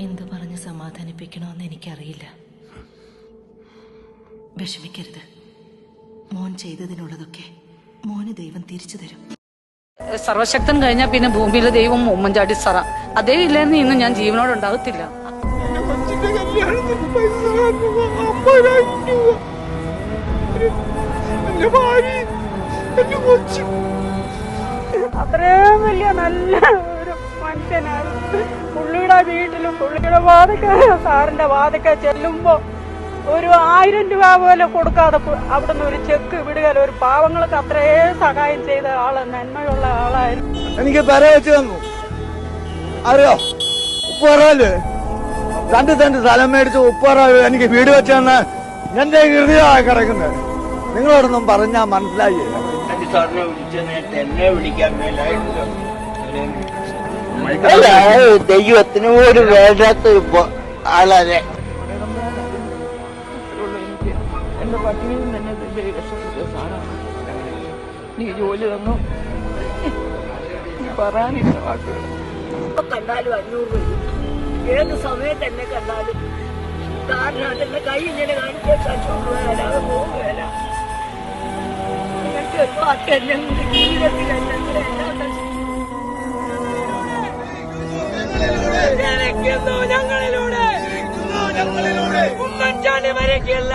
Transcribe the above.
എന്തു പറഞ്ഞ് സമാധാനിപ്പിക്കണമെന്ന് എനിക്കറിയില്ല. വിഷമിക്കരുത്. മോൻ ചെയ്തതിനുള്ളതൊക്കെ മോന് ദൈവം തിരിച്ചു തരും. സർവശക്തൻ കഴിഞ്ഞാൽ പിന്നെ ഭൂമിയിലെ ദൈവം ഉമ്മൻചാണ്ടി സറ. അതേ ഇല്ലെന്ന് ഇന്ന് ഞാൻ ജീവനോട് ഉണ്ടാകത്തില്ല. അത്രയും വലിയ നല്ല വീട്ടിലും പുള്ളിയുടെ വാതക്ക സാറിന്റെ വാതക്ക ചെല്ലുമ്പോ ഒരു ആയിരം രൂപ പോലെ കൊടുക്കാതെ അവിടുന്ന് ഒരു ചെക്ക് വിടുക ഒരു പാവങ്ങൾക്ക് അത്രേ സഹായം ചെയ്ത ആൾ നന്മയുള്ള ആളായിരുന്നു. എനിക്ക് പെര വെച്ച് തന്നു. അറിയോ? ഉപ്പറല്ലേ രണ്ട് സെന്റ് സ്ഥലം മേടിച്ച് ഉപ്പറ എനിക്ക് വീട് വെച്ച് തന്ന എന്റെ ഹൃദയമായി കിടക്കുന്നത് നിങ്ങളോടൊന്നും പറഞ്ഞാൽ മനസ്സിലായി സാറിനെ വിളിച്ച നേരത്തെ എന്നെ വിളിക്കാൻ മേലായിട്ടില്ല. ദൈവത്തിന് പോലും വേണ്ടാത്ത എന്റെ പട്ടിണിയിൽ തന്നെ രക്ഷപ്പെട്ട സാറാണ്. നീ ജോലി തന്നു. പറയാനില്ല വാക്കുകൾ കണ്ടാലും അഞ്ഞൂറ് രൂപ ഏത് സമയത്ത് എന്നെ കണ്ടാലും കാരണം അതെന്റെ കൈ ഇങ്ങനെ കാണിച്ചാൽ പോകുകയല്ല ഒരു വാക്ക് എന്നെ ജനിക്കുന്നു ഞങ്ങളിലൂടെ. ഉമ്മൻചാണ്ടി വരയ്ക്കില്ല ഉമ്മൻചാണ്ടി മരിക്കില്ല